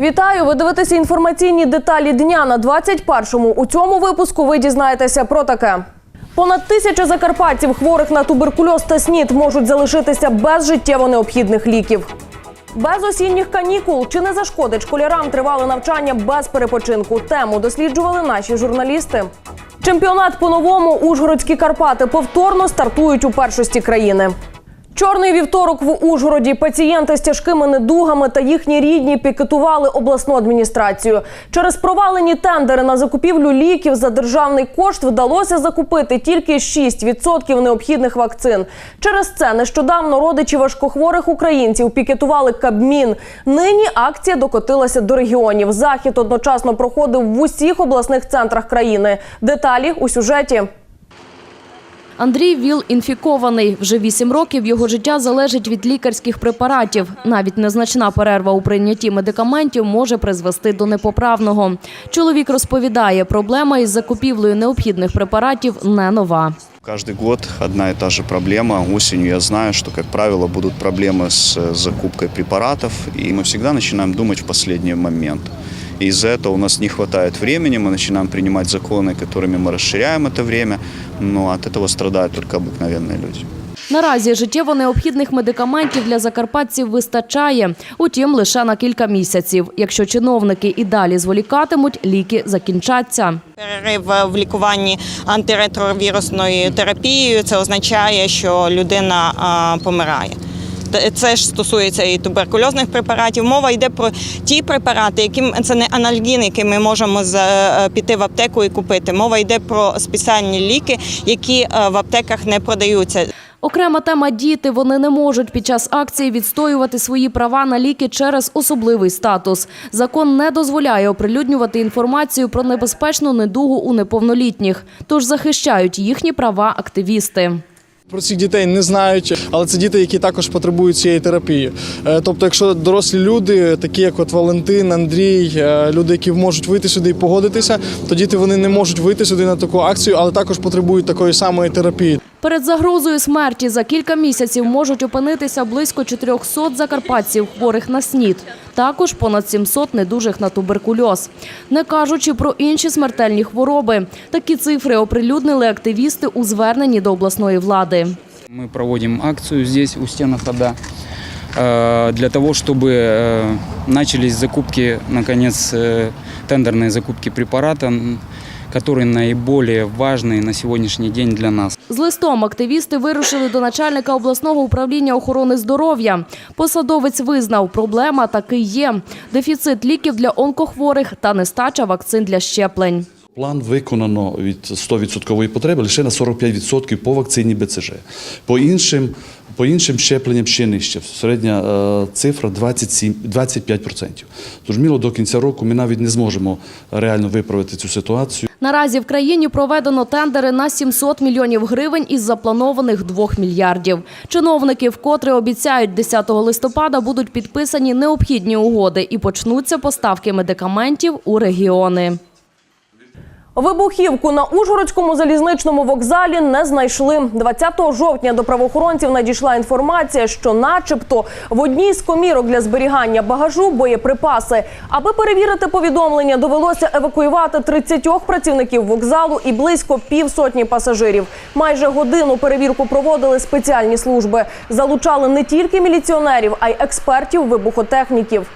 Вітаю! Ви дивитеся інформаційні деталі дня на 21-му. У цьому випуску ви дізнаєтеся про таке. Понад тисяча закарпатців, хворих на туберкульоз та СНІД, можуть залишитися без життєво необхідних ліків. Без осінніх канікул чи не зашкодить школярам тривале навчання без перепочинку? Тему досліджували наші журналісти. Чемпіонат по-новому Ужгородські Карпати повторно стартують у першості країни. Чорний вівторок в Ужгороді пацієнти з тяжкими недугами та їхні рідні пікетували обласну адміністрацію. Через провалені тендери на закупівлю ліків за державний кошт вдалося закупити тільки 6% необхідних вакцин. Через це нещодавно родичі важкохворих українців пікетували Кабмін. Нині акція докотилася до регіонів. Захід одночасно проходив в усіх обласних центрах країни. Деталі у сюжеті. Андрій ВІЛ інфікований. Вже вісім років його життя залежить від лікарських препаратів. Навіть незначна перерва у прийнятті медикаментів може призвести до непоправного. Чоловік розповідає, проблема із закупівлею необхідних препаратів не нова. Каждый год одна и та же проблема. Осенью я знаю, что, как правило, будут проблемы с э, закупкой препаратов, и мы всегда начинаем думать в последний момент. И из-за этого у нас не хватает времени, мы начинаем принимать законы, которыми мы расширяем это время, но от этого страдают только обыкновенные люди. Наразі життєво необхідних медикаментів для закарпатців вистачає, утім лише на кілька місяців. Якщо чиновники і далі зволікатимуть, ліки закінчаться. Перерив в лікуванні антиретровірусною терапією це означає, що людина помирає. Це ж стосується і туберкульозних препаратів. Мова йде про ті препарати, які це не анальгін, які ми можемо з- е, піти в аптеку і купити. Мова йде про спеціальні ліки, які е, в аптеках не продаються. Окрема тема діти. Вони не можуть під час акції відстоювати свої права на ліки через особливий статус. Закон не дозволяє оприлюднювати інформацію про небезпечну недугу у неповнолітніх, тож захищають їхні права активісти. Про цих дітей не знають, але це діти, які також потребують цієї терапії. Е, Тобто, якщо дорослі люди, такі як от Валентин, Андрій, е, люди, які можуть вийти сюди і погодитися, то діти вони не можуть вийти сюди на таку акцію, але також потребують такої самої терапії. Перед загрозою смерті за кілька місяців можуть опинитися близько 400 закарпатців, хворих на СНІД. Також понад 700 недужих на туберкульоз. Не кажучи про інші смертельні хвороби. Такі цифри оприлюднили активісти у зверненні до обласної влади. Мы проводим акцию здесь, у стенах ОДА, э, для того, чтобы э, начались закупки, наконец, э, тендерные закупки препарата, м, которые наиболее важные на сегодняшний день для нас. З листом активісти вирушили до начальника обласного управління охорони здоров'я. Посадовець визнав, проблема таки є: дефіцит ліків для онкохворих та нестача вакцин для щеплень. План виконано від 100% потреби лише на 45% по вакцині БЦЖ. По іншим, по іншим щепленням ще нижче. Середня е, цифра 27, 25%. Тож міло до кінця року ми навіть не зможемо реально виправити цю ситуацію. Наразі в країні проведено тендери на 700 мільйонів гривень із запланованих 2 мільярдів. Чиновники вкотре обіцяють, 10 листопада будуть підписані необхідні угоди і почнуться поставки медикаментів у регіони. Вибухівку на Ужгородському залізничному вокзалі не знайшли. 20 жовтня до правоохоронців надійшла інформація, що, начебто, в одній з комірок для зберігання багажу боєприпаси. Аби перевірити повідомлення, довелося евакуювати 30 працівників вокзалу і близько півсотні пасажирів. Майже годину перевірку проводили спеціальні служби. Залучали не тільки міліціонерів, а й експертів вибухотехніків.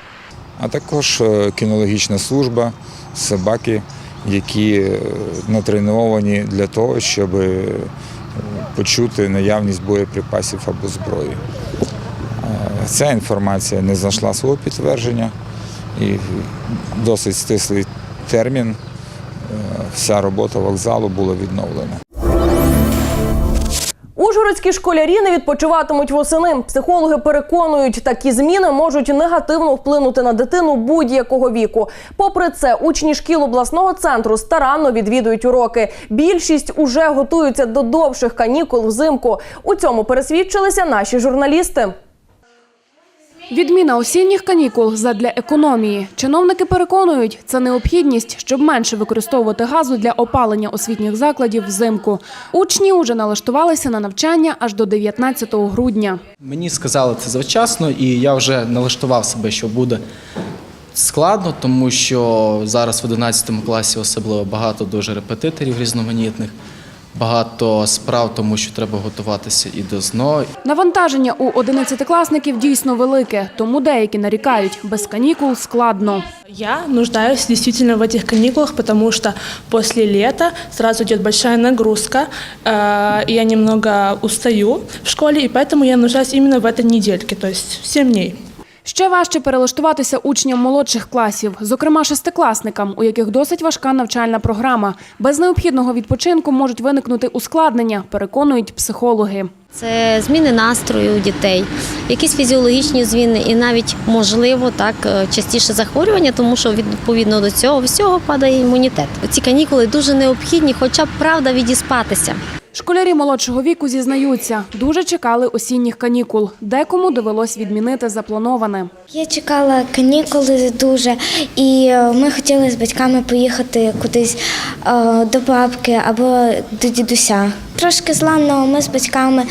а також е, кінологічна служба, собаки, які е, натреновані для того, щоб е, почути наявність боєприпасів або зброї. Е, Ця інформація не знайшла свого підтвердження і досить стислий термін вся робота вокзалу була відновлена. Ужгородські школярі не відпочиватимуть восени. Психологи переконують, такі зміни можуть негативно вплинути на дитину будь-якого віку. Попри це, учні шкіл обласного центру старанно відвідують уроки. Більшість уже готуються до довших канікул взимку. У цьому пересвідчилися наші журналісти. Відміна осінніх канікул задля економії. Чиновники переконують, це необхідність, щоб менше використовувати газу для опалення освітніх закладів взимку. Учні уже налаштувалися на навчання аж до 19 грудня. Мені сказали це завчасно, і я вже налаштував себе, що буде складно, тому що зараз в 11 класі особливо багато дуже репетиторів різноманітних, багато справ, тому що треба готуватися і до ЗНО, Навантаження у 11-класників дійсно велике, тому деякі нарікають, без канікул складно. Я нуждаюсь действительно в этих каникулах, потому что после лета сразу идет большая нагрузка, э, и я немного устаю в школе, и поэтому я нуждаюсь именно в этой недельке, то есть 7 дней. Ще важче перелаштуватися учням молодших класів, зокрема шестикласникам, у яких досить важка навчальна програма. Без необхідного відпочинку можуть виникнути ускладнення, переконують психологи. Це зміни настрою у дітей, якісь фізіологічні зміни і навіть можливо так е, частіше захворювання, тому що відповідно до цього всього падає імунітет. Ці канікули дуже необхідні, хоча б правда відіспатися. Школярі молодшого віку зізнаються, дуже чекали осінніх канікул. Декому довелось відмінити заплановане. Я чекала канікули дуже, і е, ми хотіли з батьками поїхати кудись е, до бабки або до дідуся. Трошки зламно ми з батьками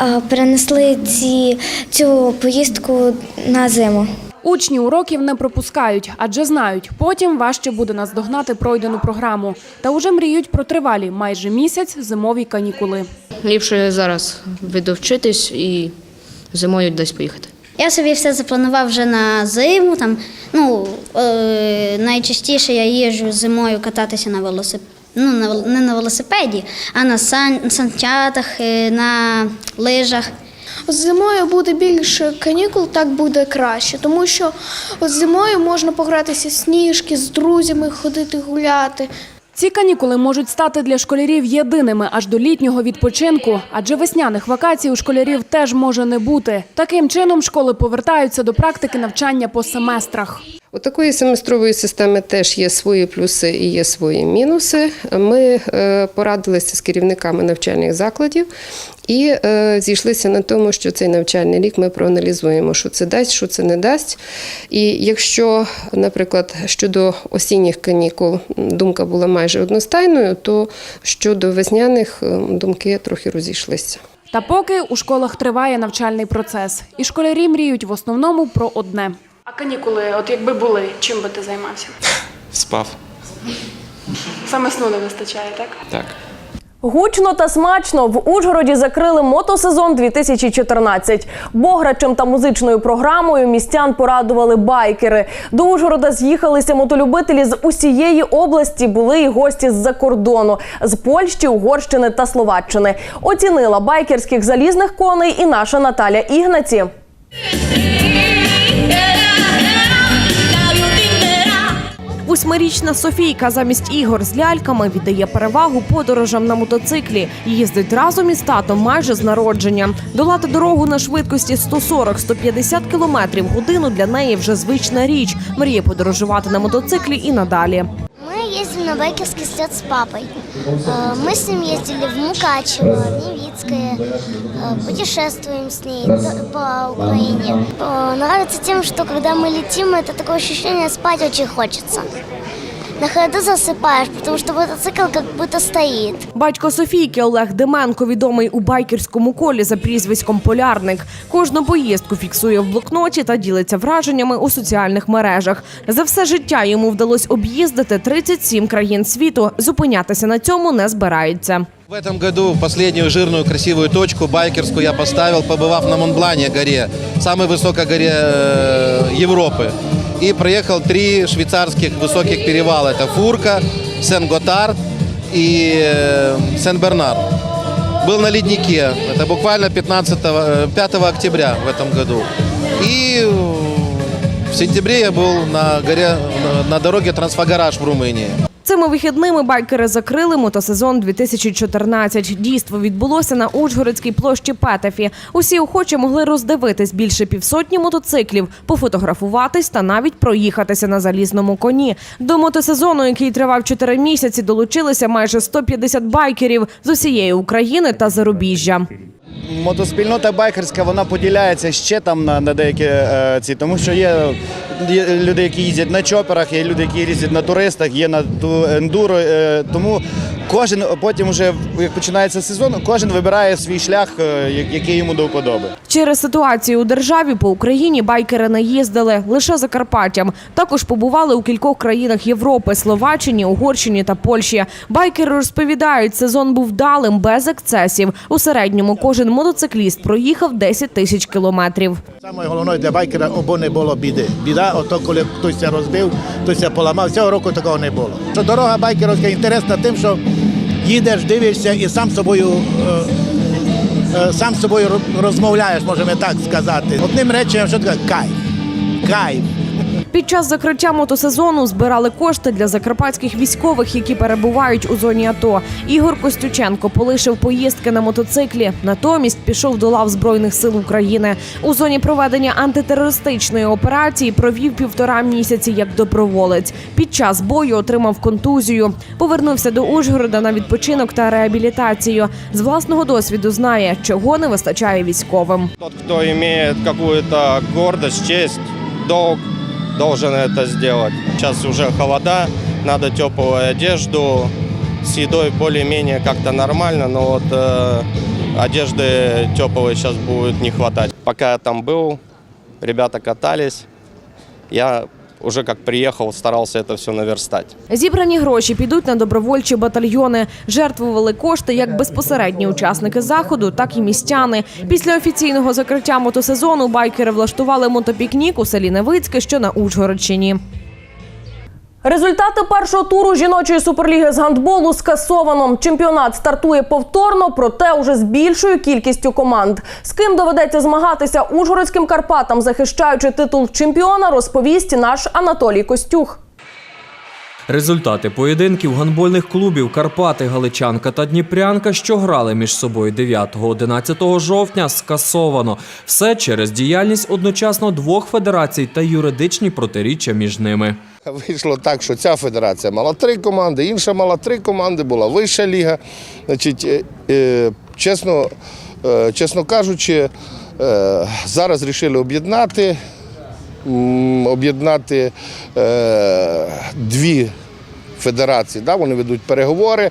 е, перенесли ці, цю поїздку на зиму. Учні уроків не пропускають, адже знають, потім важче буде наздогнати пройдену програму. Та уже мріють про тривалі майже місяць зимові канікули. Ліпше зараз видовчитись і зимою десь поїхати. Я собі все запланував вже на зиму. Там, ну, е, найчастіше я їжджу зимою кататися на велосипеді. Ну, не на велосипеді, а на сан, санчатах, е, на лижах. Зимою буде більше канікул, так буде краще, тому що зимою можна погратися в сніжки, з друзями ходити гуляти. Ці канікули можуть стати для школярів єдиними аж до літнього відпочинку, адже весняних вакацій у школярів теж може не бути. Таким чином школи повертаються до практики навчання по семестрах. У такої семестрової системи теж є свої плюси і є свої мінуси. Ми е, порадилися з керівниками навчальних закладів і е, зійшлися на тому, що цей навчальний рік ми проаналізуємо, що це дасть, що це не дасть. І якщо, наприклад, щодо осінніх канікул думка була майже одностайною, то щодо весняних е, думки трохи розійшлися. Та поки у школах триває навчальний процес, і школярі мріють в основному про одне. А канікули, от якби були, чим би ти займався? спав. Саме сну не вистачає, так? Так. Гучно та смачно в Ужгороді закрили мотосезон 2014. Бограчем та музичною програмою містян порадували байкери. До Ужгорода з'їхалися мотолюбителі з усієї області. Були й гості з-за кордону з Польщі, Угорщини та Словаччини. Оцінила байкерських залізних коней і наша Наталя Ігнаці. Восьмирічна Софійка замість ігор з ляльками віддає перевагу подорожам на мотоциклі. Їздить разом із татом майже з народження. Долати дорогу на швидкості 140-150 км годину для неї вже звична річ. Мріє подорожувати на мотоциклі і надалі Мы ездим на байкерский слет с папой. Э, Мы с ним ездили в Мукачево, в Невицкое, э, путешествуем с ней д- по Украине. Э, Нравится тем, что когда мы летим, это такое ощущение, спать очень хочется. На ходу засыпаешь, потому что мотоцикл как будто стоит. Батько Софійки Олег Деменко відомий у байкерському колі за прізвиськом Полярник. Кожну поїздку фіксує в блокноті та ділиться враженнями у соціальних мережах. За все життя йому вдалося об'їздити 37 країн світу. Зупинятися на цьому не збирається. В этом году последнюю жирную красивую точку байкерскую я поставил, побывав на Монблане горе, самой высокой горе э, Европы. И проехал три швейцарских высоких перевала. Это Фурка, Сен-Готард и э, Сен-Бернар. Был на леднике. Это буквально 15, э, 5 октября в этом году. И э, в сентябре я был на, горе, на, на дороге Трансфагараж в Румынии. Цими вихідними байкери закрили мотосезон 2014. Дійство відбулося на Ужгородській площі Петефі. Усі охочі могли роздивитись більше півсотні мотоциклів, пофотографуватись та навіть проїхатися на залізному коні. До мотосезону, який тривав 4 місяці, долучилися майже 150 байкерів з усієї України та зарубіжжя. Мотоспільнота байкерська вона поділяється ще там на, на деякі е, ці, тому що є, є люди, які їздять на чоперах, є люди, які їздять на туристах, є на ту ендуро. Е, тому кожен потім, вже як починається сезон, кожен вибирає свій шлях, е, який йому до вподоби. Через ситуацію у державі по Україні байкери не їздили лише Закарпаттям. Також побували у кількох країнах Європи Словаччині, Угорщині та Польщі. Байкери розповідають, сезон був вдалим без ексцесів. У середньому кожен мотоцикліст проїхав 10 тисяч кілометрів. Саме головне для байкера, або не було біди. Біда, ото коли хтось розбив, хтось поламав. Цього року такого не було. Що дорога байкерська інтересна тим, що їдеш, дивишся і сам собою. е, е, Сам з собою розмовляєш, можемо так сказати. Одним реченням, що таке кайф. Кайф. Під час закриття мотосезону збирали кошти для закарпатських військових, які перебувають у зоні АТО. Ігор Костюченко полишив поїздки на мотоциклі. Натомість пішов до лав збройних сил України. У зоні проведення антитерористичної операції провів півтора місяці як доброволець. Під час бою отримав контузію. Повернувся до Ужгорода на відпочинок та реабілітацію. З власного досвіду знає, чого не вистачає військовим. Тот, кто имеет какую-то гордость, честь, долг, должен это сделать. Сейчас уже холода, надо теплую одежду. С едой более-менее как-то нормально, но вот э, одежды теплой сейчас будет не хватать. Пока я там был, ребята катались, я уже как приехал, старался это все наверстать. Зібрані гроші підуть на добровольчі батальйони. Жертвували кошти як безпосередні учасники заходу, так і містяни. Після офіційного закриття мотосезону байкери влаштували мотопікнік у селі Невицьке, що на Ужгородщині. Результати першого туру жіночої суперліги з гандболу скасовано. Чемпіонат стартує повторно, проте уже з більшою кількістю команд. З ким доведеться змагатися ужгородським Карпатам, захищаючи титул чемпіона, розповість наш Анатолій Костюх. Результати поєдинків гандбольних клубів Карпати, Галичанка та Дніпрянка, що грали між собою 9-11 жовтня, скасовано. Все через діяльність одночасно двох федерацій та юридичні протиріччя між ними. Вийшло так, що ця федерація мала три команди, інша мала три команди, була вища ліга. Значить, е, е, чесно, е, чесно кажучи, зараз вирішили об'єднати, об'єднати дві федерації. Вони ведуть переговори.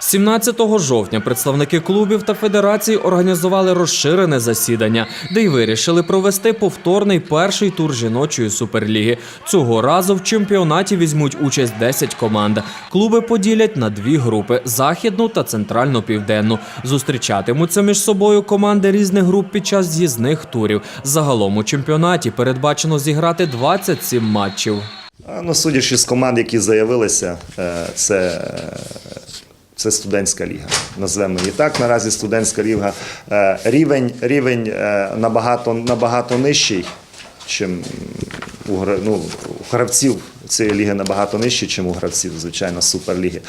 17 жовтня представники клубів та федерацій організували розширене засідання, де й вирішили провести повторний перший тур жіночої суперліги. Цього разу в чемпіонаті візьмуть участь 10 команд. Клуби поділять на дві групи: західну та центрально-південну. Зустрічатимуться між собою команди різних груп під час з'їзних турів. Загалом у чемпіонаті передбачено зіграти 27 матчів. Ну, судячи з команд, які заявилися, е, це, е, це студентська ліга. Назвемо її так. Наразі студентська ліга. Е, Рівень, рівень е, набагато, набагато нижчий, чим у, ну, у гравців цієї ліги набагато нижчий, чим у гравців, звичайно, суперліги.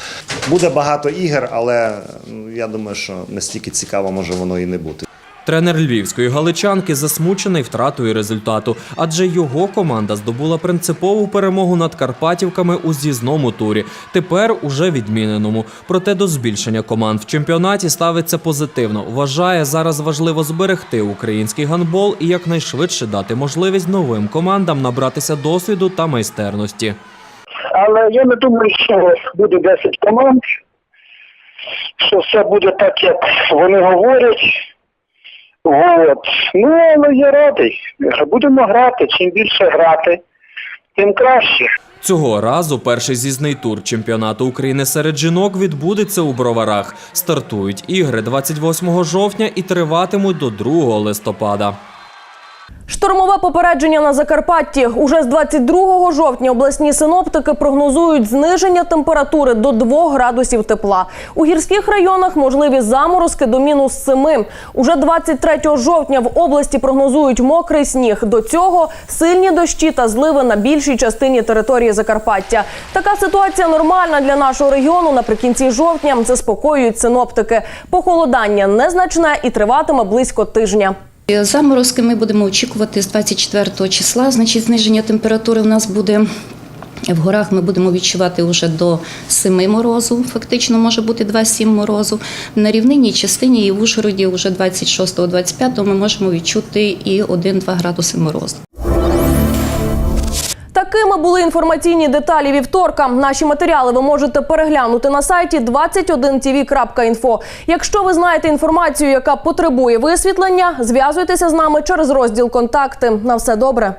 Буде багато ігор, але ну, я думаю, що настільки цікаво може воно і не бути. Тренер львівської галичанки засмучений втратою результату, адже його команда здобула принципову перемогу над Карпатівками у з'їзному турі, тепер уже відміненому. Проте до збільшення команд в чемпіонаті ставиться позитивно. Вважає зараз важливо зберегти український гандбол і якнайшвидше дати можливість новим командам набратися досвіду та майстерності. Але я не думаю, що буде 10 команд, що все буде так, як вони говорять. От. Ну, але я радий. Будемо грати. Чим більше грати, тим краще. Цього разу перший зізний тур чемпіонату України серед жінок відбудеться у Броварах. Стартують ігри 28 жовтня і триватимуть до 2 листопада. Штормове попередження на Закарпатті. Уже з 22 жовтня обласні синоптики прогнозують зниження температури до 2 градусів тепла. У гірських районах можливі заморозки до мінус 7. Уже 23 жовтня в області прогнозують мокрий сніг. До цього сильні дощі та зливи на більшій частині території Закарпаття. Така ситуація нормальна для нашого регіону. Наприкінці жовтня заспокоюють синоптики. Похолодання незначне і триватиме близько тижня. Заморозки ми будемо очікувати з 24 числа. Значить, зниження температури у нас буде. В горах ми будемо відчувати вже до 7 морозу, фактично може бути 2-7 морозу. На рівнині частині і в Ужгороді вже 26-25 ми можемо відчути і 1-2 градуси морозу. Так Такими були інформаційні деталі вівторка. Наші матеріали ви можете переглянути на сайті 21tv.info. Якщо ви знаєте інформацію, яка потребує висвітлення, зв'язуйтеся з нами через розділ контакти. На все добре.